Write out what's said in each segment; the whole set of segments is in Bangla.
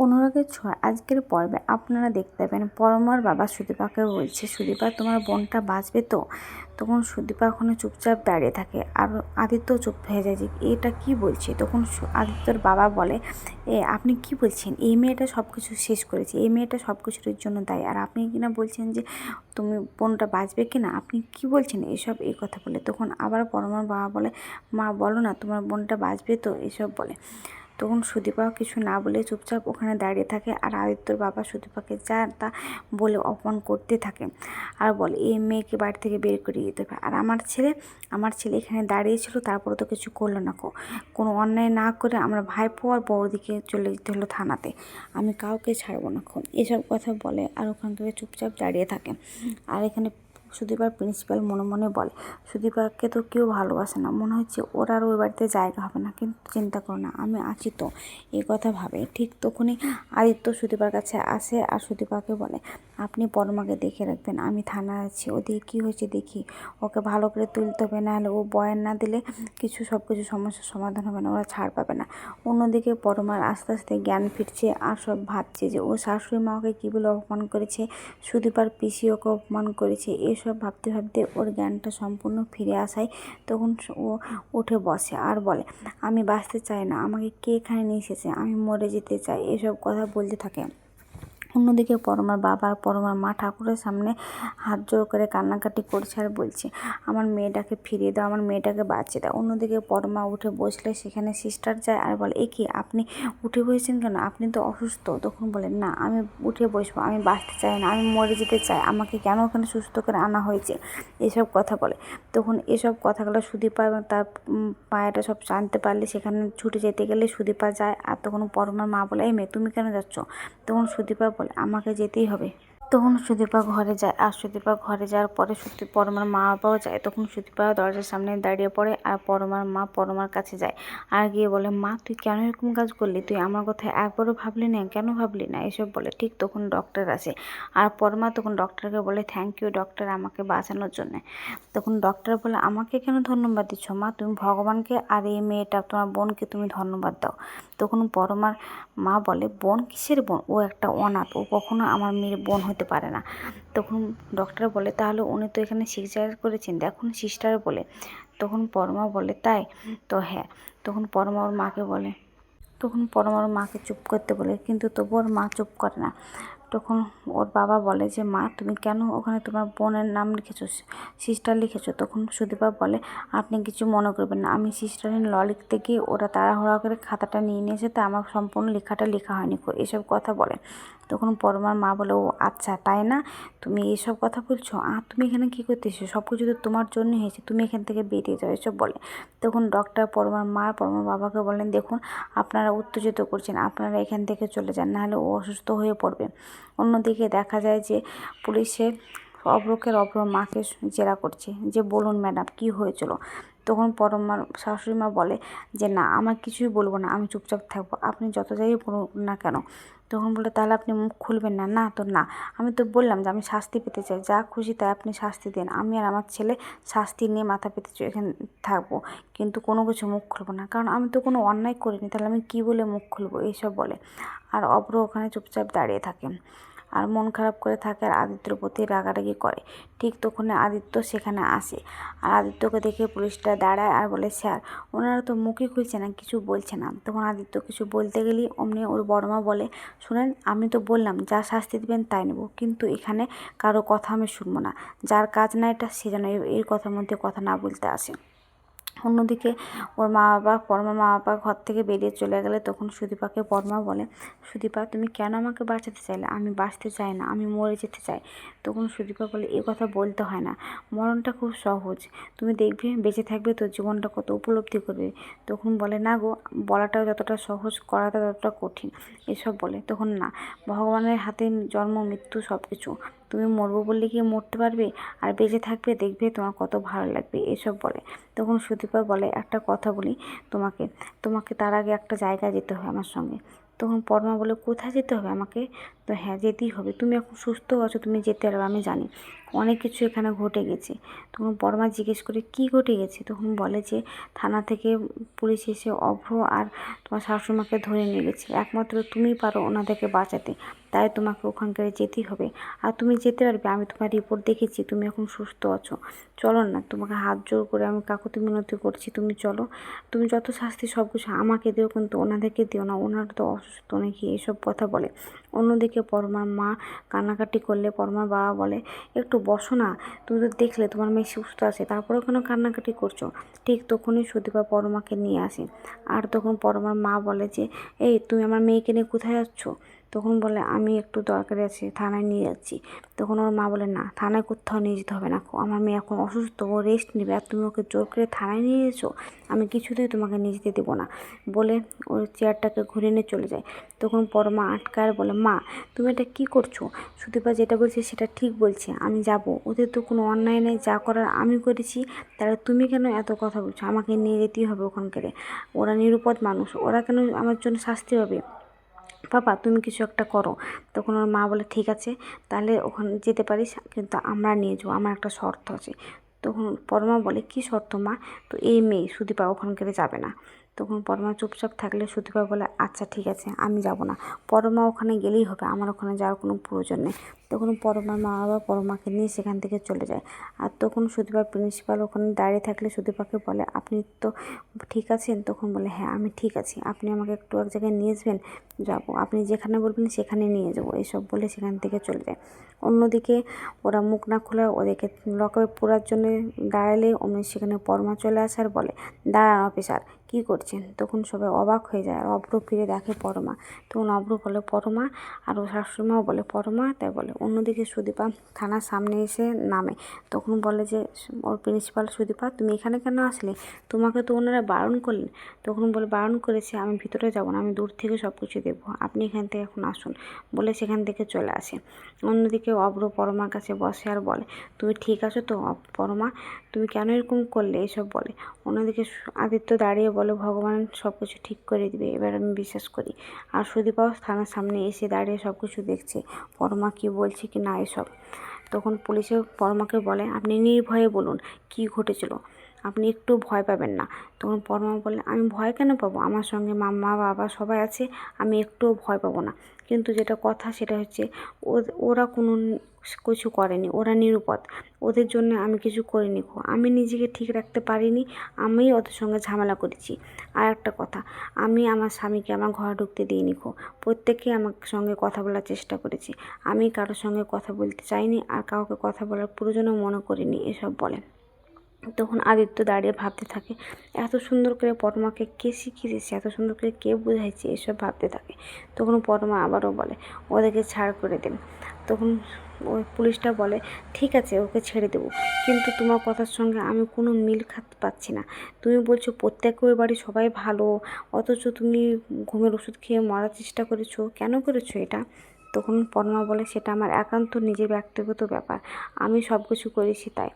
অনুরাগের ছোঁয়া আজকের পর্বে আপনারা দেখতে পাবেন পরমার বাবা সুদীপাকে বলছে, সুদীপা, তোমার বোনটা বাঁচবে তো? তখন সুদীপা ওখানে চুপচাপ দাঁড়িয়ে থাকে। আর আদিত্য চুপ হয়ে যায় যে, এটা কি বলছে? তখন আদিত্যর বাবা বলে, এ, আপনি কি বলছেন? এই মেয়েটা সব কিছু শেষ করেছে। এই মেয়েটা সব কিছুর জন্য দায়ী। আর আপনি কিনা বলছেন যে, তুমি বোনটা বাঁচবে কি না? আপনি কি বলছেন? এসব এই কথা বলে। তখন আবার পরমার বাবা বলে, মা, বলো না, তোমার বোনটা বাঁচবে তো? এসব বলে। তখন সুদীপা কিছু না বলে চুপচাপ ওখানে দাঁড়িয়ে থাকে আর আদিত্যর বাবা সুদীপাকে যা তা বলে অপমান করতে থাকে আর বলে, এই মেয়েকে বাড়ি থেকে বের করে দিতে হবে। আর আমার ছেলে আমার ছেলে এখানে দাঁড়িয়েছিল তারপরে তো কিছু করল না কোনো অন্যায় না করে আমরা ভাইপো আর বউদিকে চলে যেতে হলো থানাতে। আমি কাউকে ছাড়বো না খুন এসব কথা বলে আর ওখান থেকে চুপচাপ দাঁড়িয়ে থাকে। আর এখানে সুদীপার প্রিন্সিপাল মনে মনে বলে, সুদীপাকে তো কেউ ভালোবাসে না, মনে হচ্ছে ওর আর ওই বাড়িতে জায়গা হবে না, কিন্তু চিন্তা করো না, আমি আছি তো। এই কথা ভাবে। ঠিক তখনই আদিত্য সুদীপার কাছে আসে আর সুদীপাকে বলে, আপনি পরমাকে দেখে রাখবেন, আমি থানায় আছি ওদিকে কী হয়েছে দেখি। ওকে ভালো করে তুলতে হবে, নাহলে ও বয়ান না দিলে কিছু সব কিছু সমস্যার সমাধান হবে না, ওরা ছাড় পাবে না। অন্যদিকে পরমার আস্তে আস্তে জ্ঞান ফিরছে আর সব ভাবছে যে, ও শাশুড়ি মা ওকে কী বলে অপমান করেছে? সুদীপার পিসি ওকে অপমান করেছে। এসব ভাবতে ভাবতে ওর জ্ঞানটা সম্পূর্ণ ফিরে আসায় তখন ও উঠে বসে আর বলে, আমি বাঁচতে চাই না। আমাকে কে এখানে নিয়ে এসেছে? আমি মরে যেতে চাই। এসব কথা বলতে থাকে। অন্যদিকে পরমার বাবা পরমার মা ঠাকুরের সামনে হাত জোর করে কান্নাকাটি করছে আর বলছে, আমার মেয়েটাকে ফিরিয়ে দাও, আমার মেয়েটাকে বাঁচিয়ে দাও। অন্যদিকে পরমা উঠে বসলে, সেখানে সিস্টার যায় আর বলে, এ কি, আপনি উঠে বসেছেন কেন? আপনি তো অসুস্থ। তখন বলেন না, আমি উঠে বসবো, আমি বাঁচতে চাই না, আমি মরে যেতে চাই, আমাকে কেন ওখানে সুস্থ করে আনা হয়েছে? এসব কথা বলে। তখন এসব কথাগুলো সুদীপা এবং তার পায়েটা সব জানতে পারলে, সেখানে ছুটে যেতে গেলে সুদীপা যায় আর তখন পরমার মা বলে, এই মেয়ে, তুমি কেন যাচ্ছ? তখন সুদীপা বলে আমাকে যেতেই হবে। তখন সুদীপা ঘরে যায়, আর সুদীপা ঘরে যাওয়ার পরে সত্যি পরমার মা বাবাও যায়। তখন সুদীপা দরজার সামনে দাঁড়িয়ে পড়ে, আর পরমার মা পরমার কাছে যায়। আর গিয়ে বলে, মা, তুই কেন এরকম কাজ করলি? তুই আমার কথা একবারও ভাবলি না, কেন ভাবলি না? এসব বলে। ঠিক তখন ডক্টর আসে। আর পরমা তখন ডক্টরকে বলে থ্যাংক ইউ ডক্টর আমাকে বাঁচানোর জন্য। তখন ডক্টর বলে, আমাকে কেন ধন্যবাদ দিচ্ছ, মা? তুমি ভগবানকে আর এই মেয়েটা, তোমার বোনকে তুমি ধন্যবাদ দাও। তখন পরমার মা বলে, বোন কিসের বোন? ও একটা অনাথ। ও কখনো আমার মেয়ের বোন হতে পারে না। তখন ডক্টর বলে, তাহলে উনি তো এখানে সিস্টার করেছেন। দেখুন সিস্টার বলে। তখন পরমা বলে, তাই? তো হ্যাঁ তখন পরমা ওর মাকে বলে, তখন পরমা পরমার মাকে চুপ করতে বলে, কিন্তু তবু ওর মা চুপ করে না। তখন ওর বাবা বলে যে, মা, তুমি কেন ওখানে তোমার বোনের নাম লিখেছো? সিস্টার লিখেছো? তখন সুদীপা বলে, আপনি কিছু মনে করবেন না। আমি সিস্টারের ল লিখতে গিয়ে ওরা তাড়াহুড়া করে খাতাটা নিয়ে নিয়েছে, তা আমার সম্পূর্ণ লেখাটা লেখা হয়নি এসব কথা বলে। তখন পরমার মা বলে, ও আচ্ছা তাই না? তুমি এসব কথা বলছো? আর তুমি এখানে কী করতেছো? সব কিছু তো তোমার জন্যই হয়েছে। তুমি এখান থেকে বেরিয়ে যাও, এসব বলে। তখন ডক্টর পরমার মা, পরমার বাবাকে বলেন, দেখুন, আপনারা উত্তেজিত করছেন। আপনারা এখান থেকে চলে যান, নাহলে ও অসুস্থ হয়ে পড়বে। অন্যদিকে দেখা যায় যে পুলিশে অভ্রকের অভ্র মাকে জেরা করছে যে, বলুন ম্যাডাম, কি হয়েছিল? তখন পরমার শাশুড়ি মা বলে যে, না আমার কিছুই বলব না, আমি চুপচাপ থাকব। আপনি যত জায়গায় বলুন না কেন তখন বলল, তাহলে আপনি মুখ খুলবেন না। না তো, না। আমি তো বললাম যে, আমি শাস্তি পেতে চাই। যা খুশি তাই আপনি শাস্তি দেন। আমি আর আমার ছেলে শাস্তি নিয়ে মাথা পেতে চাই এখানে থাকব। কিন্তু কোনো কিছু মুখ খুলবো না। কারণ আমি তো কোনো অন্যায় করিনি। তাহলে আমি কী বলে মুখ খুলবো? এইসব বলে। আর অব্র ওখানে চুপচাপ দাঁড়িয়ে থাকে। আর মন খারাপ করে থাকে আর আদিত্যর প্রতি রাগারাগি করে। ঠিক তখনই আদিত্য সেখানে আসে। আর আদিত্যকে দেখে পুলিশটা দাঁড়ায় আর বলে, স্যার, ওনারা তো মুখই খুলছে না, কিছু বলছে না। তখন আদিত্য কিছু বলতে গেলেই অমনি ওর বড়মা বলে, শুনেন, আমি তো বললাম, যা শাস্তি দেবেন তাই নেব, কিন্তু এখানে কারও কথা আমি শুনব না। যার কাজ না এটা, সে যেন এর কথার মধ্যে কথা না বলতে আসে। অন্যদিকে ওর মা বাবা পরমা মা বাবা ঘর থেকে বেরিয়ে চলে গেলে তখন সুদীপাকে পরমা বলে, সুদীপা, তুমি কেন আমাকে বাঁচাতে চাইলে? আমি বাঁচতে চাই না, আমি মরে যেতে চাই। তখন সুদীপা বলে, এ কথা বলতে হয় না। মরণটা খুব সহজ। তুমি দেখবে, বেঁচে থাকবে তো জীবনটা কত উপলব্ধি করবে। তখন বলে, না গো, বলাটাও যতটা সহজ, করাটা ততটা কঠিন। এসব বলে। তখন না, ভগবানের হাতে জন্ম, মৃত্যু সব কিছু তুমি মরবো বললে কি মরতে পারবে? আর বেঁচে থাকবে, দেখবে তোমার কত ভালো লাগবে, এসব বলে। তখন সুদীপা বলে, একটা কথা বলি তোমাকে। তোমাকে তার আগে একটা জায়গায় যেতে হবে আমার সঙ্গে। তখন পরমা বলে, কোথায় যেতে হবে আমাকে? তো হ্যাঁ যেতেই হবে। তুমি এখন সুস্থ আছো, তুমি যেতে পারবে, আমি জানি। অনেক কিছু এখানে ঘটে গেছে। তখন পরমা জিজ্ঞেস করে, কি ঘটে গেছে? তখন বলে যে, থানা থেকে পুলিশ এসে অভ্র আর তোমার শাশুড়িমাকে ধরে নিয়ে গেছে। একমাত্র তুমি পারো ওনাদেরকে বাঁচাতে। তাই তোমাকে ওখানকার যেতেই হবে। আর তুমি যেতে পারবে, আমি তোমার রিপোর্ট দেখেছি, তুমি এখন সুস্থ আছো। চলো না, তোমাকে হাত জোর করে আমি কাকুতি মিনতি করছি, তুমি চলো। তুমি যত শাস্তি সব কিছু আমাকে দিও, কিন্তু ওনাদেরকে দিও না। ওনারা তো অসুস্থ নাকি এইসব কথা বলে। অন্যদিকে পরমার মা কান্নাকাটি করলে পরমার বাবা বলে, একটু বসো না তুমি তো দেখলে তোমার মেয়ে সুস্থ আছে, তারপরেও কেন কান্নাকাটি করছ? ঠিক তখনই সুদীপা পরমাকে নিয়ে আসে। আর তখন পরমার মা বলে যে, এই, তুমি আমার মেয়েকে নিয়ে কোথায় যাচ্ছ? তখন বলে, আমি একটু দরকারি আছে, থানায় নিয়ে যাচ্ছি। তখন ওর মা বলে, না, থানায় কোথাও নিয়ে যেতে হবে না। আমার মেয়ে এখন অসুস্থ, ও রেস্ট নেবে আর তুমি ওকে জোর করে থানায় নিয়ে যেছো আমি কিছুতেই তোমাকে নিয়ে যেতে দেবো না। বলে ওর চেয়ারটাকে ঘুরে নিয়ে চলে যায়। তখন পরমা আটকায়, বলে, মা, তুমি এটা কি করছ? সুদীপা যেটা বলছে সেটা ঠিক বলছে, আমি যাব। ওদের তো কোনো অন্যায় নেই, যা করার আমি করেছি, তাহলে তুমি কেন এত কথা বলছো? আমাকে নিয়ে যেতেই হবে ওখানকারে। ওরা নিরুপদ মানুষ, ওরা কেন আমার জন্য শাস্তি হবে বাবা, তুমি কিছু একটা করো। তখন ওর মা বলে, ঠিক আছে, তাহলে ওখানে যেতে পারিস, কিন্তু আমরা নিয়ে যাব, আমার একটা শর্ত আছে। তখন পরমা বলে, কি শর্ত মা? তো এই মেয়ে সুদীপা ওখানকারে যাবে না। তখন পরমা চুপচাপ থাকলে সুদীপা বলে আচ্ছা ঠিক আছে, আমি যাব না। পরমা ওখানে গেলেই হবে, আমার ওখানে যাওয়ার কোনো প্রয়োজন নেই। তখন পরমার মা বাবা পরমাকে নিয়ে সেখান থেকে চলে যায়। আর তখন সুদীপা প্রিন্সিপাল ওখানে দাঁড়িয়ে থাকলে সুদীপাকে বলে, আপনি তো ঠিক আছেন? তখন বলে হ্যাঁ আমি ঠিক আছি। আপনি আমাকে একটু এক জায়গায় নিয়ে আসবেন, যাব। আপনি যেখানে বলবেন সেখানে নিয়ে যাব। এইসব বলে সেখান থেকে চলে যায়। অন্যদিকে ওরা মুখ না খোলা ওদেরকে লকআপে পোড়ার জন্য দাঁড়ালে, অমনি সেখানে পরমা চলে আসার বলে, দাঁড়ান অফিসার কী করছেন? তখন সবাই অবাক হয়ে যায়। আর অভ্র ফিরে দেখে পরমা। তখন অভ্র বলে, পরমা। আর ও শাশুড়িমাও বলে, পরমা। তাই বলে, অন্যদিকে সুদীপা থানার সামনে এসে নামে। তখন বলে যে, ওর প্রিন্সিপাল সুদীপা, তুমি এখানে কেন আসলে? তোমাকে তো ওনারা বারণ করলেন। তখন বলে, বারণ করেছে, আমি ভিতরে যাব না, আমি দূর থেকে সব কিছু দেখব। আপনি এখান থেকে এখন আসুন। বলে সেখান থেকে চলে আসে। অন্যদিকে অব্র পরমার কাছে বসে আর বলে, তুমি ঠিক আছো তো পরমা? তুমি কেন এরকম করলে? এসব বলে। অন্যদিকে আদিত্য দাঁড়িয়ে বলে, ভগবান সব কিছু ঠিক করে দিবে। এবার আমি বিশ্বাস করি, আর সুদীপাও থানার সামনে এসে দাঁড়িয়ে সব কিছু দেখছে। পরমা কী বলছে কি না এসব? তখন পুলিশে পরমাকে বলে, আপনি নির্ভয়ে বলুন, কি ঘটেছিল? আপনি একটু ভয় পাবেন না। তখন পরমা বলে আমি ভয় কেন পাবো? আমার সঙ্গে মাম্মা, বাবা সবাই আছে, আমি একটুও ভয় পাবো না। কিন্তু যেটা কথা সেটা হচ্ছে ওরা কোনো কিছু করেনি, ওরা নিরুপদ। ওদের জন্য আমি কিছু করিনি আমি নিজেকে ঠিক রাখতে পারিনি আমি ওদের সঙ্গে ঝামেলা করেছি। আর একটা কথা, আমি আমার স্বামীকে আমার ঘরে ঢুকতে দিইনি খো প্রত্যেকে আমার সঙ্গে কথা বলার চেষ্টা করেছি। আমি কারোর সঙ্গে কথা বলতে চাইনি আর কাউকে কথা বলার প্রয়োজনও মনে করিনি, এসব বলে তখন আদিত্য দাঁড়িয়ে ভাবতে থাকে, এত সুন্দর করে পরমাকে কে শিখিয়ে দিয়েছে এত সুন্দর করে কে বোঝাইছে এসব ভাবতে থাকে। তখন পরমা আবারও বলে, ওদেরকে ছাড় করে দেন। তখন ওই পুলিশটা বলে, ঠিক আছে, ওকে ছেড়ে দেবো। কিন্তু তোমার কথার সঙ্গে আমি কোনো মিল খাত পাচ্ছি না। তুমি বলছো প্রত্যেক ওই বাড়ি সবাই ভালো, অথচ তুমি ঘুমের ওষুধ খেয়ে মরার চেষ্টা করেছ। কেন করেছ এটা? তখন পরমা বলে, সেটা আমার একান্ত নিজের ব্যক্তিগত ব্যাপার। আমি সব কিছু করেছি তাই।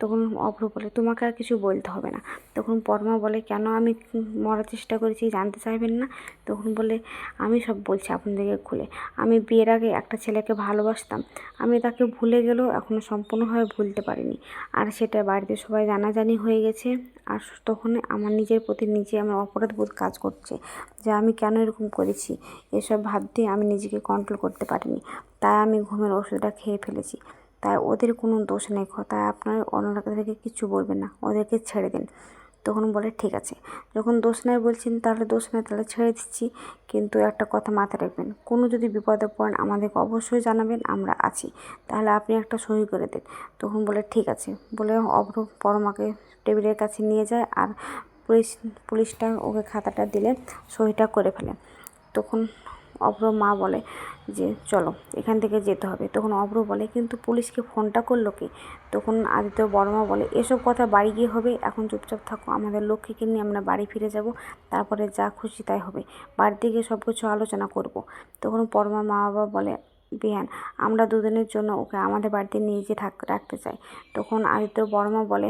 তখন অভ্র বলে, তোমাকে আর কিছু বলতে হবে না। তখন পরমা বলে, কেন আমি মরার চেষ্টা করেছি জানতে চাইবেন না? তখন বলে, আমি সব বলছি আপনাদেরকে খুলে। আমি বিয়ের আগে একটা ছেলেকে ভালোবাসতাম। আমি তাকে ভুলে গেলেও এখনও সম্পূর্ণভাবে ভুলতে পারিনি। আর সেটা বাড়িতে সবাই জানাজানি হয়ে গেছে। আর তখন আমার নিজের প্রতি নিজে আমার অপরাধ বোধ কাজ করছে যে আমি কেন এরকম করেছি। এসব ভাবতে আমি নিজেকে কন্ট্রোল করতে পারিনি। তাই আমি ঘুমের ওষুধটা খেয়ে ফেলেছি। তাই ওদের কোনো দোষ নেই। তাই আপনার অন্যদেরকে কিছু বলবেন না। ওদেরকে ছেড়ে দিন। তখন বলে, ঠিক আছে। যখন দোষ নেয় বলছেন, তাহলে দোষ নেয় তাহলে ছেড়ে দিচ্ছি। কিন্তু একটা কথা মাথায় রাখবেন। কোনো যদি বিপদে পড়েন, আমাদেরকে অবশ্যই জানাবেন, আমরা আছি। তাহলে আপনি একটা সই করে দেন। তখন বলে, ঠিক আছে। বলে অভ্র পরমাকে টেবিলের কাছে নিয়ে যায় আর পুলিশ, পুলিশটা ওকে খাতাটা দিলে সইটা করে ফেলে। তখন অভ্র মা বলে যে, চলো, এখান থেকে যেতে হবে। তখন অভ্র বলে, কিন্তু পুলিশকে ফোনটা করল কি? তখন আদিত্য বর্মা বলে, এসব কথা বাড়ি গিয়ে হবে, এখন চুপচাপ থাকো, আমাদের লক্ষ্মীকে নিয়ে আমরা বাড়ি ফিরে যাব, তারপরে যা খুশি তাই হবে, বাড়িতে গিয়ে সব কিছু আলোচনা করব। তখন পরমা মা বাবা বলে, বিহান, আমরা দুদিনের জন্য ওকে আমাদের বাড়িতে নিয়ে যেয়ে থাক, রাখতে চাই। তখন আদিত্য বর্মা বলে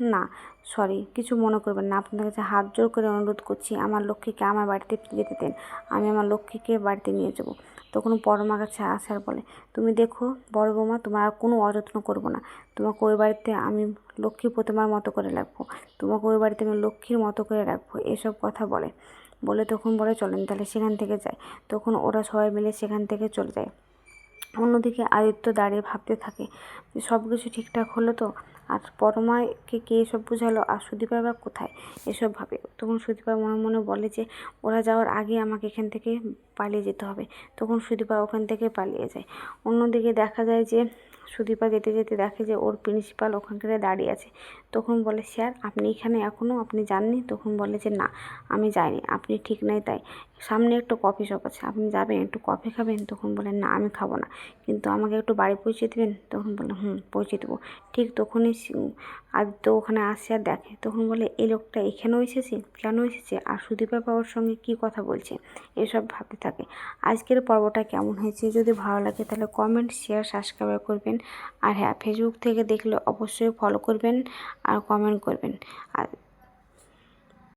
না সরি কিছু মনে করবেন না। আপনাদের কাছে হাত জোর করে অনুরোধ করছি, আমার লক্ষ্মীকে আমার বাড়িতে যেতে দেন। আমি আমার লক্ষ্মীকে বাড়িতে নিয়ে যাব। তখন পরমা কাছে আসার বলে, তুমি দেখো বড় বৌমা, তোমার আর কোনো অযত্ন করব না। তোমাকে ওই বাড়িতে আমি লক্ষ্মী প্রতিমার মতো করে রাখব। তোমাকে ওই বাড়িতে আমি লক্ষ্মীর মতো করে রাখব। এসব কথা বলে। বলে তখন বলে, চলেন তাহলে সেখান থেকে যায় তখন ওরা সবাই মিলে সেখান থেকে চলে যায়। অন্যদিকে আদিত্য দাঁড়িয়ে ভাবতে থাকে সব কিছু ঠিকঠাক হলো তো? আর পরমাকে কে এসব বোঝালো? আর সুদীপার বা কোথায়? এসব ভাবে। তখন সুদীপা মনে মনে বলে যে, ওরা যাওয়ার আগে আমাকে এখান থেকে পালিয়ে যেতে হবে। তখন সুদীপা ওখান থেকে পালিয়ে যায়। অন্যদিকে দেখা যায় যে সুদীপা যেতে যেতে দেখে যে ওর প্রিন্সিপাল ওখানকারে দাঁড়িয়ে আছে। তখন বলে, স্যার, আপনি এখানে এখনও আপনি যাননি? তখন বলে যে, না, আমি যাইনি। আপনি ঠিক নাই তাই। সামনে একটু কফি শপ আছে। আপনি যাবেন, একটু কফি খাবেন? তখন বলেন না, আমি খাব না। কিন্তু আমাকে একটু বাড়ি পৌঁছে দেবেন? তখন বলে, হুম, পৌঁছে দেবো। ঠিক তখনই আদিত্য ওখানে আসে আর দেখে। তখন বলে এই লোকটা এখানেও এসেছে? কেন এসেছে? আর সুদীপা বাবুর সঙ্গে কি কথা বলছে? এসব ভাবতে থাকে। আজকের পর্বটা কেমন হয়েছে? যদি ভালো লাগে তাহলে কমেন্ট শেয়ার সাবস্ক্রাইব করবেন। আর হ্যাঁ ফেসবুক থেকে দেখলে অবশ্যই ফলো করবেন আর কমেন্ট করবেন। আর